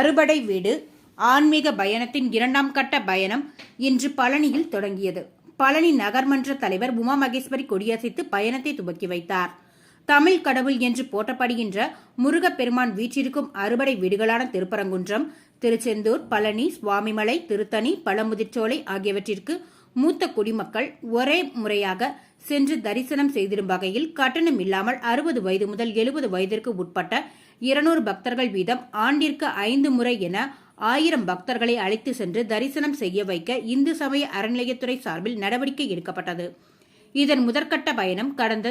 அறுபடை வீடு ஆன்மீக பயணத்தின் இரண்டாம் கட்ட பயணம் இன்று பழனியில் தொடங்கியது. பழனி நகர்மன்ற தலைவர் உமா மகேஸ்வரி கொடியசைத்து பயணத்தை துவக்கி வைத்தார். தமிழ் கடவுள் என்று போற்றப்படுகின்ற முருகப்பெருமான் வீற்றிருக்கும் அறுபடை வீடுகளான திருப்பரங்குன்றம் திருச்செந்தூர் பழனி சுவாமிமலை திருத்தணி பழமுதிர்ச்சோலை ஆகியவற்றிற்கு மூத்த குடிமக்கள் ஒரே முறையாக சென்று தரிசனம் செய்திடும் வகையில் கட்டணம் இல்லாமல் அறுபது வயது முதல் எழுபது வயதிற்கு உட்பட்ட இருநூறு பக்தர்கள் வீதம் ஆண்டிற்கு ஐந்து முறை என ஆயிரம் பக்தர்களை அழைத்து சென்று தரிசனம் செய்ய வைக்க இந்து சமய அறநிலையத்துறை சார்பில் நடவடிக்கை எடுக்கப்பட்டது. இதன் முதற்கட்ட பயணம் கடந்த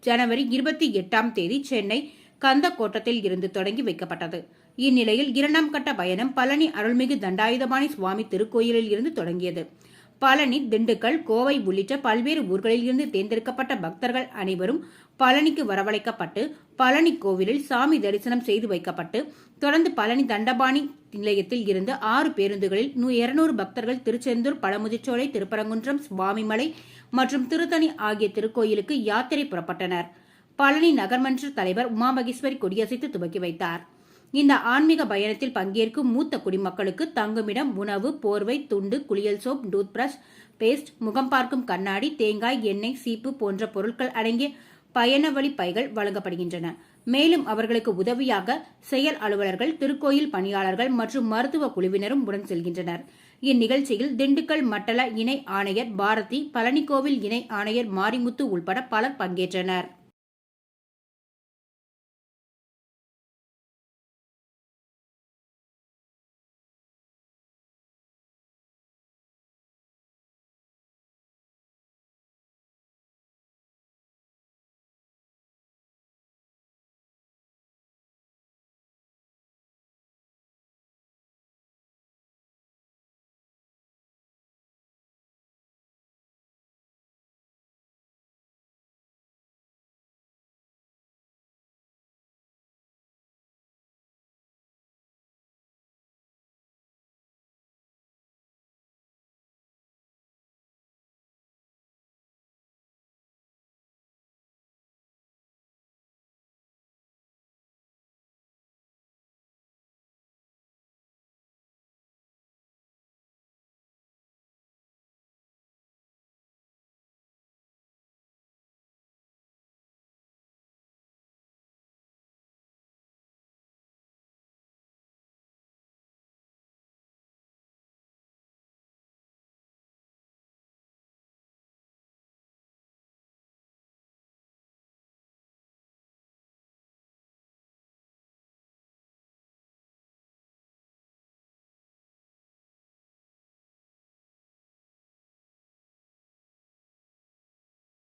ஜனவரி இருபத்தி எட்டாம் தேதி சென்னை கந்தக்கோட்டத்தில் இருந்து தொடங்கி வைக்கப்பட்டது. இந்நிலையில் இரண்டாம் கட்ட பயணம் பழனி அருள்மிகு தண்டாயுதபாணி சுவாமி திருக்கோயிலில் இருந்து தொடங்கியது. பழனி திண்டுக்கல் கோவை உள்ளிட்ட பல்வேறு ஊர்களில் இருந்து தேர்ந்தெடுக்கப்பட்ட பக்தர்கள் அனைவரும் பழனிக்கு வரவழைக்கப்பட்டு பழனி கோவிலில் சாமி தரிசனம் செய்து வைக்கப்பட்டு தொடர்ந்து பழனி தண்டபாணி நிலையத்தில் இருந்து ஆறு பேருந்துகளில் இருநூறு பக்தர்கள் திருச்செந்தூர் பழமுதிர்ச்சோலை திருப்பரங்குன்றம் சுவாமிமலை மற்றும் திருத்தணி ஆகிய திருக்கோயிலுக்கு யாத்திரை புறப்பட்டனர். பழனி நகர்மன்ற தலைவர் உமாமகேஸ்வரி கொடியசைத்து துவக்கி வைத்தார். இந்த ஆன்மீக பயணத்தில் பங்கேற்கும் மூத்த குடிமக்களுக்கு தங்குமிடம் உணவு போர்வை துண்டு குளியல் சோப் டூத் பிரஷ் பேஸ்ட் முகம் பார்க்கும் கண்ணாடி தேங்காய் எண்ணெய் சீப்பு போன்ற பொருட்கள் அடங்கிய பயண வழி பைகள் வழங்கப்படுகின்றன. மேலும் அவர்களுக்கு உதவியாக செயல் அலுவலர்கள் திருக்கோயில் பணியாளர்கள் மற்றும் மருத்துவ குழுவினரும் உடன் செல்கின்றனர். இந்நிகழ்ச்சியில் திண்டுக்கல் மட்டல இணை ஆணையர் பாரதி பழனிக்கோவில் இணை ஆணையர் மாரிமுத்து உள்பட பலர் பங்கேற்றனர்.